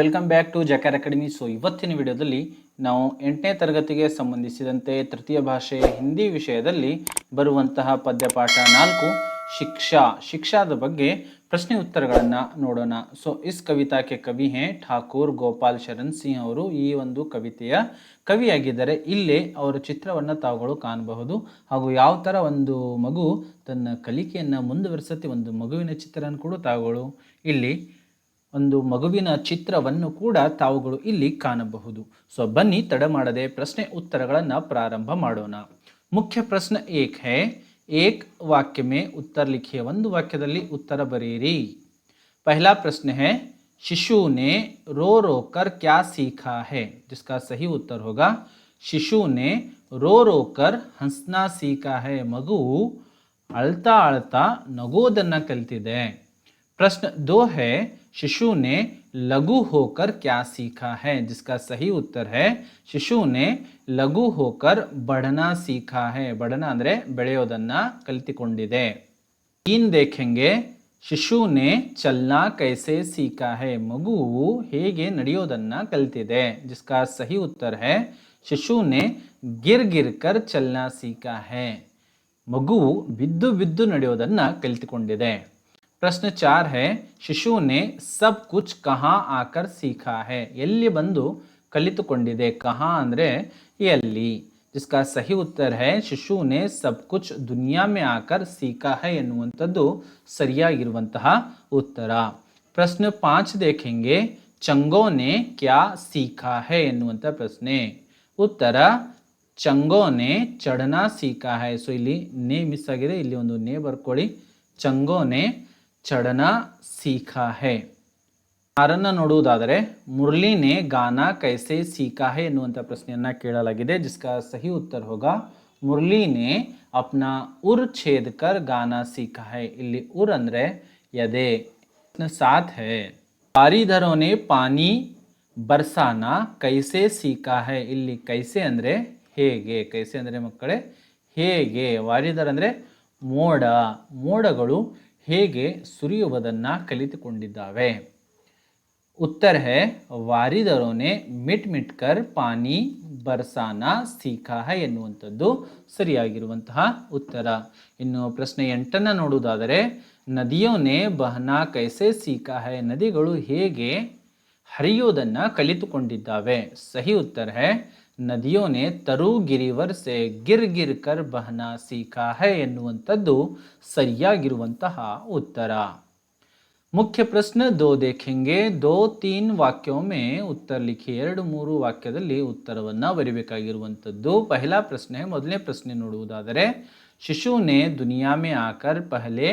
Welcome back to ಜಕಾರ್ academy. So ಇವತ್ತಿನ ವಿಡಿಯೋದಲ್ಲಿ ನಾವು ಎಂಟನೇ ತರಗತಿಗೆ ಸಂಬಂಧಿಸಿದಂತೆ ತೃತೀಯ ಭಾಷೆ ಹಿಂದಿ ವಿಷಯದಲ್ಲಿ ಬರುವಂತಹ ಪದ್ಯಪಾಠ ನಾಲ್ಕು, ಶಿಕ್ಷಾ. ಶಿಕ್ಷಾದ ಬಗ್ಗೆ ಪ್ರಶ್ನೆ ಉತ್ತರಗಳನ್ನು ನೋಡೋಣ. ಸೊ ಇಸ್ ಕವಿತಾ ಕೆ ಕವಿ ಹೇ? ಠಾಕೂರ್, ಗೋಪಾಲ್, ಶರಣ್ ಸಿಂಗ್ ಅವರು ಈ ಒಂದು ಕವಿತೆಯ ಕವಿಯಾಗಿದ್ದಾರೆ. ಇಲ್ಲೇ ಅವರ ಚಿತ್ರವನ್ನು ತಾವುಗಳು ಕಾಣಬಹುದು. ಹಾಗೂ ಯಾವ ಥರ ಒಂದು ಮಗು ತನ್ನ ಕಲಿಕೆಯನ್ನು ಮುಂದುವರಿಸುತ್ತೆ, ಒಂದು ಮಗುವಿನ ಚಿತ್ರನ ಕೂಡ ತಾವುಗಳು ಇಲ್ಲಿ ಒಂದು ಮಗುವಿನ ಚಿತ್ರವನ್ನು ಕೂಡ ತಾವುಗಳು ಇಲ್ಲಿ ಕಾಣಬಹುದು. ಸೊ ಬನ್ನಿ ತಡ ಮಾಡದೆ ಪ್ರಶ್ನೆ ಉತ್ತರಗಳನ್ನು ಪ್ರಾರಂಭ ಮಾಡೋಣ. ಮುಖ್ಯ ಪ್ರಶ್ನೆ ಏಕ್? ಹೇ ಏಕ್ ವಾಕ್ಯ ಮೇ ಉತ್ತರ ಲಿಖಿಯ ಒಂದು ವಾಕ್ಯದಲ್ಲಿ ಉತ್ತರ ಬರೀರಿ ಪಹಲಾ ಪ್ರಶ್ನೆ ಹೇ, ಶಿಶು ನೆ ರೋ ರೋ ಕರ್ ಕ್ಯಾ ಸೀಖಾ ಹೇ? ಜಿಸ್ ಸಹಿ ಉತ್ತರ ಹೋಗ. ಶಿಶು ನೆ ರೋ ರೋ ಕರ್ ಹಂಸ್ನಾ ಸೀಖಾ ಹೇ. ಮಗು ಅಳ್ತಾ ಅಳ್ತಾ ನಗೋದನ್ನ ಕಲಿತಿದೆ. ಪ್ರಶ್ನೆ ದೋ ಹೇ शिशु ने लघु होकर क्या सीखा है जिसका सही उत्तर है ಶಿಶು ने ಲಘು ಹೋಕರ್ बढ़ना सीखा है बढ़ना ಅಂದರೆ ಬೆಳೆಯೋದನ್ನ ಕಲಿತುಕೊಂಡಿದೆ तीन देखेंगे ಶಿಶು ನೆ ಚಲ್ನಾ ಕೈಸೆ ಸೀಖಾ ಹೈ ಮಗುವು ಹೇಗೆ ನಡೆಯೋದನ್ನ ಕಲಿತಿದೆ ಜಿಸ್ಕಾ ಸಹಿ ಉತ್ತರ ಹೈ ಶಿಶು ನೆ ಗಿರ್ ಗಿರ್ ಕರ್ ಚಲ್ನಾ ಸೀಖಾ ಹೈ ಮಗುವು ಬಿದ್ದು ಬಿದ್ದು ನಡೆಯೋದನ್ನ ಕಲಿತುಕೊಂಡಿದೆ ಪ್ರಶ್ನ ಚಾರ್ ಹೇ ಶಿಶುನೆ ಸಬ್ ಕುಚ್ ಕಹಾ ಆಕರ್ ಸೀಖಾ ಹೇ? ಎಲ್ಲಿ ಬಂದು ಕಲಿತುಕೊಂಡಿದೆ? ಕಹಾ ಅಂದರೆ ಎಲ್ಲಿ? ಜಿಸ್ಕಾ ಸಹಿ ಉತ್ತರ ಹೇ ಶಿಶುನೆ ಸಬ್ ಕುಚ್ ದುನಿಯಾ ಮೇ ಆಕರ್ ಸೀಖಾ ಹೈ ಎನ್ನುವಂಥದ್ದು ಸರಿಯಾಗಿರುವಂತಹ ಉತ್ತರ. ಪ್ರಶ್ನೆ ಪಾಂಚ್ ದೇಖೆಂಗೆ ಚಂಗೋನೆ ಕ್ಯಾ ಸೀಖಾ ಹೈ ಎನ್ನುವಂಥ ಪ್ರಶ್ನೆ. ಉತ್ತರ ಚಂಗೋನೆ ಚಡನಾ ಸೀಖಾ ಹೈ. ಸೊ ಇಲ್ಲಿ ನೇ ಮಿಸ್ ಆಗಿದೆ. ಇಲ್ಲಿ ಒಂದು ನೇ ಬರ್ಕೊಳ್ಳಿ. ಚಂಗೋನೆ ಚಡನಾ ಸೀಖಾ ಹೇ. ಆರನ್ನ ನೋಡುವುದಾದರೆ ಮುರಳಿನೇ ಗಾನ ಕೈಸೆ ಸೀಖಾ ಹೇ ಎನ್ನುವಂಥ ಪ್ರಶ್ನೆಯನ್ನ ಕೇಳಲಾಗಿದೆ. ಜಿಸ್ಕಾ ಸಹಿ ಉತ್ತರ ಹೋಗ ಮುರಳಿನೇ ಅಪ್ನ ಉರ್ ಛೇದ್ ಕರ್ ಗಾನ ಸೀಖಾ ಹೇ. ಇಲ್ಲಿ ಉರ್ ಅಂದ್ರೆ ಎದೆ ಸಾತ್ ಹೇ. ಪಾರಿಧರೋನೆ ಪಾನಿ ಬರ್ಸಾನ ಕೈಸೆ ಸೀಕಾ ಹೇ. ಇಲ್ಲಿ ಕೈಸೆ ಅಂದರೆ ಹೇಗೆ? ಕೈಸೆ ಅಂದರೆ ಮಕ್ಕಳೇ, ಹೇಗೆ? ವಾರಿದರ್ ಅಂದರೆ ಮೋಡ. ಮೋಡಗಳು ಹೇಗೆ ಸುರಿಯುವುದನ್ನು ಕಲಿತುಕೊಂಡಿದ್ದಾವೆ उत्तर है ವಾರಿದರೋ ನೆ ಮಿಟ್ ಮಿಟ್ ಕರ್ ಪಾನಿ ಬರ್ಸಾನ ಸೀಖಾ ಹೈ ಎನ್ನುವಂಥದ್ದು ಸರಿಯಾಗಿರುವಂತಹ ಉತ್ತರ ಇನ್ನು ಪ್ರಶ್ನೆ ಎಂಟನ್ನು ನೋಡುವುದಾದರೆ ನದಿಯೋನೆ ಬಹನಾ ಕೈಸೆ ಸೀಖಾ ಹೈ ನದಿಗಳು ಹೇಗೆ ಹರಿಯುವುದನ್ನು ಕಲಿತುಕೊಂಡಿದ್ದಾವೆ. ಸಹಿ ಉತ್ತರ ಹೇ, ನದಿಯೋನೆ ತರು ಗಿರಿವರ್ ಸೆ ಗಿರ್ ಗಿರ್ ಕರ್ ಬಹನಾ ಸೀಕಾ ಹೇ ಎನ್ನುವಂಥದ್ದು ಸರಿಯಾಗಿರುವಂತಹ ಉತ್ತರ. ಮುಖ್ಯ ಪ್ರಶ್ನೆ, ದೋ ದೇಖೆಂಗೆ, ದೋ ತೀನ್ ವಾಕ್ಯೊಮ್ಮೆ ಉತ್ತರ ಲಿಖಿ ಎರಡು ಮೂರು ವಾಕ್ಯದಲ್ಲಿ ಉತ್ತರವನ್ನು ಬರಿಬೇಕಾಗಿರುವಂಥದ್ದು. ಪಹಲಾ ಪ್ರಶ್ನೆ, ಮೊದಲನೇ ಪ್ರಶ್ನೆ ನೋಡುವುದಾದರೆ, ಶಿಶುನೆ ದುನಿಯಾ ಮೇ ಆಕರ್ ಪಹಲೆ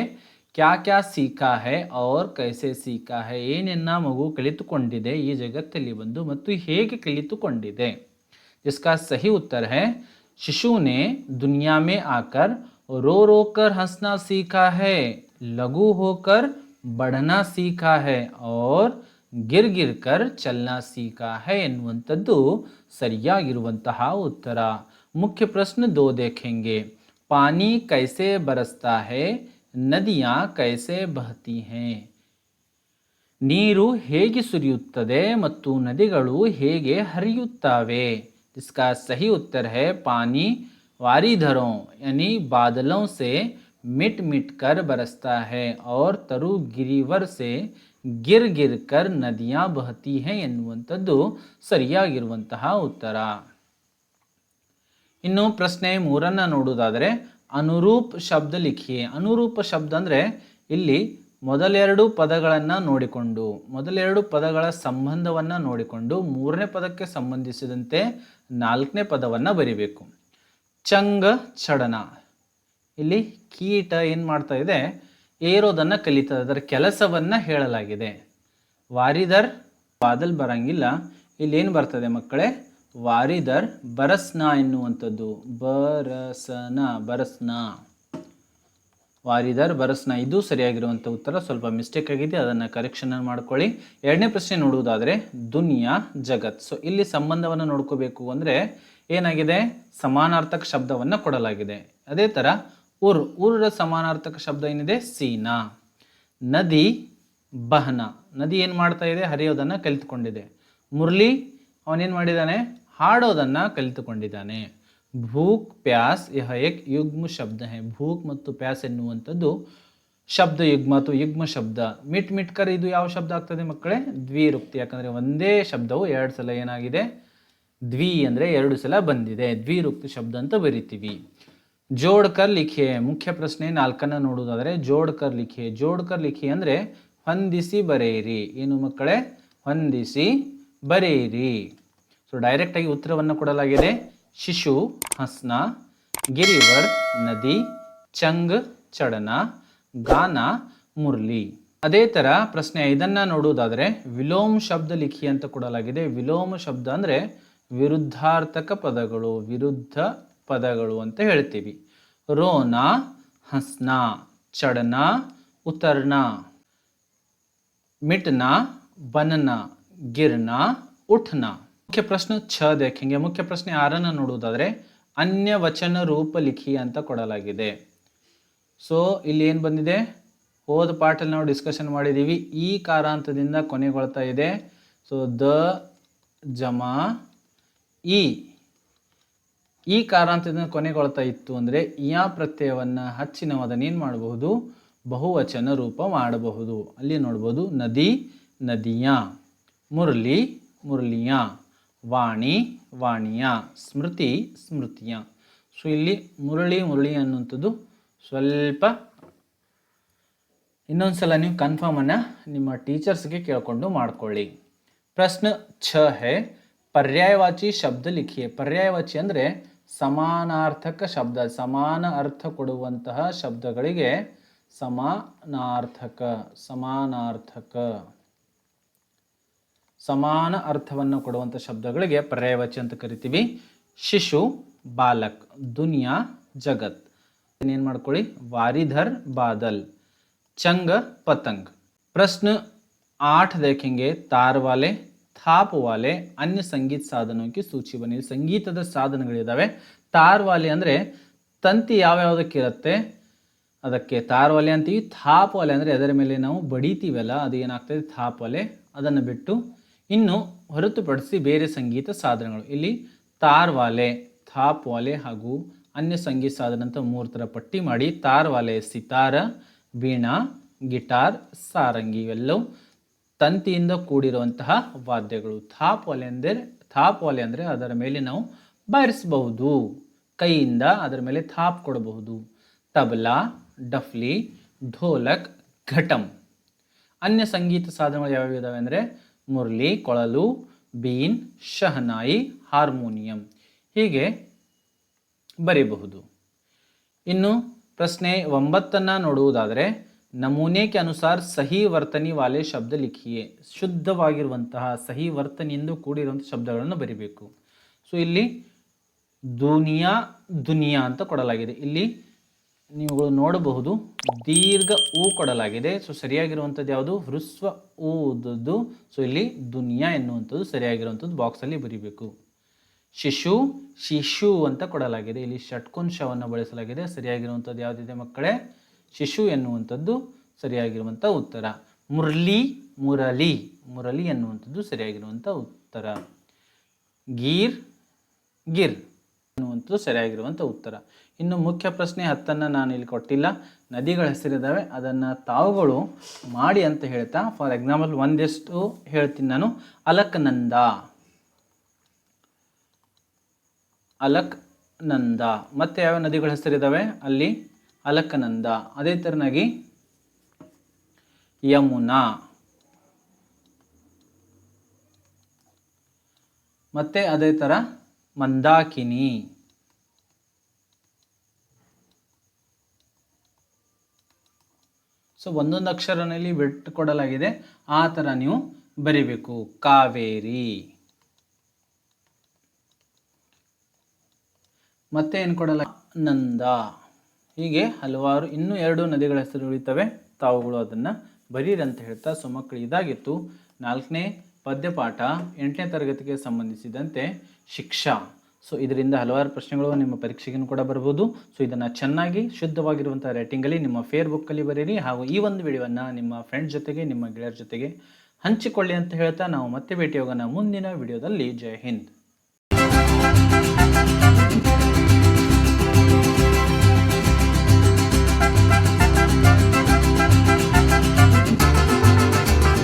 ಕ್ಯಾ ಕ್ಯಾ ಸೀಖಾ ಹೈ ಔರ್ ಕೈಸೆ ಸೀಖಾ ಹೈ ಏನನ್ನ ಮಗು ಕಲಿತುಕೊಂಡಿದೆ ಈ ಜಗತ್ತಲ್ಲಿ ಬಂದು ಮತ್ತು ಹೇಗೆ ಕಲಿತುಕೊಂಡಿದೆ जिसका सही उत्तर है शिशु ने दुनिया में आकर रो रो कर हंसना सीखा है लघु होकर बढ़ना सीखा है और ಗಿರ್ ಗಿರ್ ಕರ್ ಚಲನಾ ಸೀಖಾ ಹೈ ಎನ್ನುವಂಥದ್ದು ಸರಿಯಾಗಿರುವಂತಹ ಉತ್ತರ ಮುಖ್ಯ ಪ್ರಶ್ನೆ ದೋ ದೇಖೆಂಗೆ ಪಾನಿ ಕೈಸೆ ಬರಸ್ತಾ ಹೈ ನದಿಯಾ ಕೈಸೆ ಬಹತಿ ಹೈ ನೀರು ಹೇಗೆ ಸುರಿಯುತ್ತದೆ ಮತ್ತು ನದಿಗಳು ಹೇಗೆ ಹರಿಯುತ್ತವೆ इसका सही उत्तर है पानी वारीधरों यानी बादलों से मिट मिट कर बरसता है और तरु ಗಿರಿವರ್ से ಗಿರ್ ಗಿರ್ ಕರ್ ನದಿಯಾ ಬಹತಿ ಹೈ ಎನ್ನುವಂಥದ್ದು ಸರಿಯಾಗಿರುವಂತಹ ಉತ್ತರ ಇನ್ನು ಪ್ರಶ್ನೆ ಮೂರನ್ನ ನೋಡುವುದಾದರೆ ಅನುರೂಪ್ ಶಬ್ದ ಲಿಖಿಯೇ ಅನುರೂಪ ಶಬ್ದ ಅಂದರೆ ಇಲ್ಲಿ ಮೊದಲೆರಡು ಪದಗಳನ್ನು ನೋಡಿಕೊಂಡು, ಮೊದಲೆರಡು ಪದಗಳ ಸಂಬಂಧವನ್ನು ನೋಡಿಕೊಂಡು, ಮೂರನೇ ಪದಕ್ಕೆ ಸಂಬಂಧಿಸಿದಂತೆ ನಾಲ್ಕನೇ ಪದವನ್ನು ಬರಿಬೇಕು. ಚಂಗ ಚಡನ. ಇಲ್ಲಿ ಕೀಟ ಏನು ಮಾಡ್ತಾ ಇದೆ? ಏರೋದನ್ನು ಕಲಿತದೆ ಅದರ ಕೆಲಸವನ್ನು ಹೇಳಲಾಗಿದೆ. ವಾರಿದರ್, ಬಾದಲ್ ಬರಂಗಿಲ್ಲ. ಇಲ್ಲಿ ಏನು ಬರ್ತದೆ ಮಕ್ಕಳೇ? ವಾರಿದರ್ ಬರಸ್ನ ಎನ್ನುವಂಥದ್ದು. ಬರಸನ, ಬರಸ್ನ. ವಾರಿದರ್, ಬರಸ್ನ, ಇದು ಸರಿಯಾಗಿರುವಂಥ ಉತ್ತರ. ಸ್ವಲ್ಪ ಮಿಸ್ಟೇಕ್ ಆಗಿದೆ, ಅದನ್ನು ಕರೆಕ್ಷನ್ ಮಾಡ್ಕೊಳ್ಳಿ. ಎರಡನೇ ಪ್ರಶ್ನೆ ನೋಡುವುದಾದರೆ, ದುನಿಯಾ, ಜಗತ್. ಸೊ ಇಲ್ಲಿ ಸಂಬಂಧವನ್ನು ನೋಡ್ಕೋಬೇಕು ಅಂದರೆ ಏನಾಗಿದೆ? ಸಮಾನಾರ್ಥಕ ಶಬ್ದವನ್ನು ಕೊಡಲಾಗಿದೆ. ಅದೇ ಥರ ಉರ್ ಉರ್ರ ಸಮಾನಾರ್ಥಕ ಶಬ್ದ ಏನಿದೆ? ಸೀನಾ. ನದಿ, ಬಹನ. ನದಿ ಏನು ಮಾಡ್ತಾ ಇದೆ? ಹರಿಯೋದನ್ನು ಕಲಿತುಕೊಂಡಿದೆ. ಮುರಳಿ ಅವನೇನು ಮಾಡಿದ್ದಾನೆ ಹಾಡೋದನ್ನು ಕಲಿತುಕೊಂಡಿದ್ದಾನೆ. ಭೂಕ್ ಪ್ಯಾಸ್ ಯಹ ಏಕ್ ಯುಗ್ಮ ಶಬ್ದ ಹೇ. ಭೂಕ್ ಮತ್ತು ಪ್ಯಾಸ್ ಎನ್ನುವಂಥದ್ದು ಶಬ್ದ ಯುಗ್ಮ ಅಥವಾ ಯುಗ್ಮ ಶಬ್ದ. ಮಿಟ್ ಮಿಟ್ಕರ್ ಇದು ಯಾವ ಶಬ್ದ ಆಗ್ತದೆ ಮಕ್ಕಳೇ? ದ್ವಿರುಕ್ತಿ. ಯಾಕಂದರೆ ಒಂದೇ ಶಬ್ದವು ಎರಡು ಸಲ ಏನಾಗಿದೆ? ದ್ವಿ ಅಂದರೆ ಎರಡು ಸಲ ಬಂದಿದೆ. ದ್ವಿರುಕ್ತಿ ಶಬ್ದ ಅಂತ ಬರಿತೀವಿ. ಜೋಡ್ಕರ್ ಲಿಖೆ. ಮುಖ್ಯ ಪ್ರಶ್ನೆ ನಾಲ್ಕನ್ನ ನೋಡುವುದಾದರೆ ಜೋಡ್ಕರ್ ಲಿಖೆ. ಜೋಡ್ಕರ್ ಲಿಖೆ ಅಂದರೆ ಹೊಂದಿಸಿ ಬರೆಯಿರಿ. ಏನು ಮಕ್ಕಳೇ? ಹೊಂದಿಸಿ ಬರೆಯಿರಿ. ಸೊ ಡೈರೆಕ್ಟಾಗಿ ಉತ್ತರವನ್ನು ಕೊಡಲಾಗಿದೆ. ಶಿಶು, ಹಸ್ನ, ಗಿರಿವರ್, ನದಿ, ಚಂಗ್, ಚಡನ, ಗಾನ, ಮುರ್ಲಿ. ಅದೇ ಥರ ಪ್ರಶ್ನೆ ಇದನ್ನು ನೋಡುವುದಾದರೆ, ವಿಲೋಮ ಶಬ್ದ ಲಿಖಿ ಅಂತ ಕೊಡಲಾಗಿದೆ. ವಿಲೋಮ ಶಬ್ದ ಅಂದರೆ ವಿರುದ್ಧಾರ್ಥಕ ಪದಗಳು, ವಿರುದ್ಧ ಪದಗಳು ಅಂತ ಹೇಳ್ತೀವಿ. ರೋನ, ಹಸ್ನ, ಚಡನ ಉತರ್ನ ಮಿಟ್ನ, ಬನನ. गिरना उठना ಮುಖ್ಯ ಪ್ರಶ್ನೆ ಛ ದೇಖೆಂಗೆ ಮುಖ್ಯ ಪ್ರಶ್ನೆ ಆರನ್ನು ನೋಡುವುದಾದರೆ ಅನ್ಯ ವಚನ ರೂಪ ಲಿಖಿ ಅಂತ ಕೊಡಲಾಗಿದೆ ಸೊ ಇಲ್ಲಿ ಏನು ಬಂದಿದೆ ಹೋದ ಪಾಠಲ್ಲಿ ನಾವು ಡಿಸ್ಕಷನ್ ಮಾಡಿದ್ದೀವಿ ಈ ಕಾರಾಂತದಿಂದ ಕೊನೆಗೊಳ್ತಾ ಇದೆ ಸೊ ದ ಜಮಾ ಈ ಈ ಕಾರಾಂತದಿಂದ ಕೊನೆಗೊಳ್ತಾ ಇತ್ತು ಅಂದರೆ ಯಾ ಪ್ರತ್ಯಯವನ್ನು ಹಚ್ಚಿ ನಾವು ಅದನ್ನೇನು ಮಾಡಬಹುದು ಬಹುವಚನ ರೂಪ ಮಾಡಬಹುದು ಅಲ್ಲಿ ನೋಡ್ಬೋದು ನದಿ ನದಿಯ ಮುರಳಿ, ಮುರಳಿಯ, ವಾಣಿ, ವಾಣಿಯ, ಸ್ಮೃತಿ, ಸ್ಮೃತಿಯ. ಸೊ ಇಲ್ಲಿ ಮುರಳಿ ಮುರಳಿ ಅನ್ನುವಂಥದ್ದು ಸ್ವಲ್ಪ ಇನ್ನೊಂದ್ಸಲ ನೀವು ಕನ್ಫರ್ಮನ್ನು ನಿಮ್ಮ ಟೀಚರ್ಸ್ಗೆ ಕೇಳಿಕೊಂಡು ಮಾಡ್ಕೊಳ್ಳಿ. ಪ್ರಶ್ನೆ ಛ ಹೇ, ಪರ್ಯಾಯವಾಚಿ ಶಬ್ದ ಲಿಖಿ ಪರ್ಯಾಯವಾಚಿ ಅಂದರೆ ಸಮಾನಾರ್ಥಕ ಶಬ್ದ, ಸಮಾನ ಅರ್ಥ ಕೊಡುವಂತಹ ಶಬ್ದಗಳಿಗೆ ಸಮಾನಾರ್ಥಕ ಸಮಾನಾರ್ಥಕ. ಸಮಾನ ಅರ್ಥವನ್ನು ಕೊಡುವಂಥ ಶಬ್ದಗಳಿಗೆ ಪರ್ಯಾಯವಾಚಿ ಅಂತ ಕರಿತೀವಿ ಶಿಶು ಬಾಲಕ್ ದುನಿಯಾ ಜಗತ್ ಏನು ಮಾಡ್ಕೊಳ್ಳಿ ವಾರಿಧರ್ ಬಾದಲ್ चंग पतंग प्रश्न आठ देखेंगे तार वाले ಥಾಪ್ ವಾಲೆ ಅನ್ಯ ಸಂಗೀತ ಸಾಧನಕ್ಕೆ ಸೂಚಿ ಬನ್ನಿ ಸಂಗೀತದ ಸಾಧನಗಳಿದ್ದಾವೆ ತಾರ್ ವಾಲೆ ಅಂದರೆ ತಂತಿ ಯಾವ್ಯಾವುದಕ್ಕಿರುತ್ತೆ ಅದಕ್ಕೆ ತಾರ್ ವಾಲೆ ಅಂತೀವಿ ಥಾಪ್ ವಾಲೆ ಅಂದರೆ ಅದರ ಮೇಲೆ ನಾವು ಬಡಿತೀವಲ್ಲ ಅದು ಏನಾಗ್ತದೆ ಥಾಪ್ ವಾಲೆ ಅದನ್ನು ಬಿಟ್ಟು ಇನ್ನು ಹೊರತುಪಡಿಸಿ ಬೇರೆ ಸಂಗೀತ ಸಾಧನಗಳು. ಇಲ್ಲಿ ತಾರ್ ವಾಲೆ ಥಾಪ್ ವಾಲೆ ಹಾಗೂ ಅನ್ಯ ಸಂಗೀತ ಸಾಧನ ಅಂತ ಮೂರು ಥರ ಪಟ್ಟಿ ಮಾಡಿ. ತಾರ್ ವಾಲೆ ಸಿತಾರ, ವೀಣಾ, ಗಿಟಾರ್, ಸಾರಂಗಿ ಇವೆಲ್ಲವೂ ತಂತಿಯಿಂದ ಕೂಡಿರುವಂತಹ ವಾದ್ಯಗಳು. ಥಾಪ್ ಒಲೆ ಅಂದರೆ ಥಾಪ್ ಒಲೆ ಅಂದರೆ ಅದರ ಮೇಲೆ ನಾವು ಬಾರಿಸಬಹುದು. ಕೈಯಿಂದ ಅದರ ಮೇಲೆ ಥಾಪ್ ಕೊಡಬಹುದು. ತಬಲಾ, ಡಫ್ಲಿ, ಢೋಲಕ್, ಘಟಂ. ಅನ್ಯ ಸಂಗೀತ ಸಾಧನಗಳು ಯಾವ್ಯಾವ ಇದಾವೆ ಅಂದರೆ ಮುರಳಿ ಕೊಳಲು, ಬೀನ್, ಶಹನಾಯಿ, ಹಾರ್ಮೋನಿಯಂ. ಹೀಗೆ ಬರೆಯಬಹುದು ಇನ್ನು ಪ್ರಶ್ನೆ ಒಂಬತ್ತನ್ನು ನೋಡುವುದಾದರೆ ನಮೂನೆ ಕೆ ಅನುಸಾರ ಸಹಿ ವರ್ತನಿ ವಾಲೆ ಶಬ್ದ ಲಿಖಿಯೇ. ಶುದ್ಧವಾಗಿರುವಂತಹ ಸಹಿ ವರ್ತನೆಯಿಂದ ಕೂಡಿರುವಂಥ ಶಬ್ದಗಳನ್ನು ಬರಿಬೇಕು. ಸೊ ಇಲ್ಲಿ ದುನಿಯಾ ದುನಿಯಾ ಅಂತ ಕೊಡಲಾಗಿದೆ. ಇಲ್ಲಿ ನೀವುಗಳು ನೋಡಬಹುದು, ದೀರ್ಘ ಊ ಕೊಡಲಾಗಿದೆ. ಸೊ ಸರಿಯಾಗಿರುವಂಥದ್ದು ಯಾವುದು? ಹೃಸ್ವ ಊದದ್ದು ಸೊ ಇಲ್ಲಿ ದುನಿಯಾ ಎನ್ನುವಂಥದ್ದು ಸರಿಯಾಗಿರುವಂಥದ್ದು ಬಾಕ್ಸಲ್ಲಿ ಬರಿಬೇಕು. ಶಿಶು ಶಿಶು ಅಂತ ಕೊಡಲಾಗಿದೆ. ಇಲ್ಲಿ ಷಟ್ಕುಂಶವನ್ನು ಬಳಸಲಾಗಿದೆ. ಸರಿಯಾಗಿರುವಂಥದ್ದು ಯಾವುದಿದೆ ಮಕ್ಕಳೇ? ಶಿಶು ಎನ್ನುವಂಥದ್ದು ಸರಿಯಾಗಿರುವಂಥ ಉತ್ತರ. ಮುರಳಿ ಮುರಳಿ. ಮುರಳಿ ಎನ್ನುವಂಥದ್ದು ಸರಿಯಾಗಿರುವಂಥ ಉತ್ತರ. ಗೀರ್, ಗಿರ್. ಎನ್ನುವಂಥದ್ದು ಸರಿಯಾಗಿರುವಂಥ ಉತ್ತರ. ಇನ್ನು ಮುಖ್ಯ ಪ್ರಶ್ನೆ ಹತ್ತನ್ನು ನಾನು ಇಲ್ಲಿ ಕೊಟ್ಟಿಲ್ಲ. ನದಿಗಳ ಹೆಸರಿದ್ದಾವೆ. ಅದನ್ನು ತಾವುಗಳು ಮಾಡಿ ಅಂತ ಹೇಳ್ತಾ ಫಾರ್ ಎಕ್ಸಾಂಪಲ್ ಒಂದಿಷ್ಟು ಹೇಳ್ತೀನಿ ನಾನು. ಅಲಕ್ನಂದ. ಅಲಕ್ ನಂದ ಮತ್ತೆ ಯಾವ ನದಿಗಳ ಹೆಸರಿದ್ದಾವೆ? ಅಲ್ಲಿ ಅಲಕನಂದ. ಅದೇ ಥರನಾಗಿ ಯಮುನಾ. ಮತ್ತೆ ಅದೇ ಥರ ಮಂದಾಕಿನಿ. ಸೊ, ಒಂದೊಂದು ಅಕ್ಷರನಲ್ಲಿ ಬಿಟ್ಟು ಕೊಡಲಾಗಿದೆ ಆ ಥರ ನೀವು ಬರಿಬೇಕು. ಕಾವೇರಿ. ಮತ್ತೆ ಏನು ಕೊಡಲ್ಲ ನಂದ. ಹೀಗೆ ಹಲವಾರು, ಇನ್ನೂ ಎರಡು ನದಿಗಳ ಹೆಸರು ಉಳಿತವೆ. ತಾವುಗಳು ಅದನ್ನು ಬರೀರಿ ಅಂತ ಹೇಳ್ತಾ ಸೊ ಮಕ್ಕಳು ಇದಾಗಿತ್ತು ನಾಲ್ಕನೇ ಪದ್ಯಪಾಠ ಎಂಟನೇ ತರಗತಿಗೆ ಸಂಬಂಧಿಸಿದಂತೆ ಶಿಕ್ಷಾ. ಸೊ ಇದರಿಂದ ಹಲವಾರು ಪ್ರಶ್ನೆಗಳು ನಿಮ್ಮ ಪರೀಕ್ಷೆಗೂ ಕೂಡ ಬರ್ಬೋದು. ಸೊ ಇದನ್ನು ಚೆನ್ನಾಗಿ ಶುದ್ಧವಾಗಿರುವಂಥ ರೇಟಿಂಗಲ್ಲಿ ನಿಮ್ಮ ಫೇಸ್ಬುಕ್ಕಲ್ಲಿ ಬರೀರಿ. ಹಾಗೂ ಈ ಒಂದು ವಿಡಿಯೋವನ್ನು ನಿಮ್ಮ ಫ್ರೆಂಡ್ ಜೊತೆಗೆ, ನಿಮ್ಮ ಗೆಳೆಯರ ಜೊತೆಗೆ ಹಂಚಿಕೊಳ್ಳಿ ಅಂತ ಹೇಳ್ತಾ ನಾವು ಮತ್ತೆ ಭೇಟಿ ಹೋಗೋಣ ಮುಂದಿನ ವಿಡಿಯೋದಲ್ಲಿ. ಜೈ ಹಿಂದ್.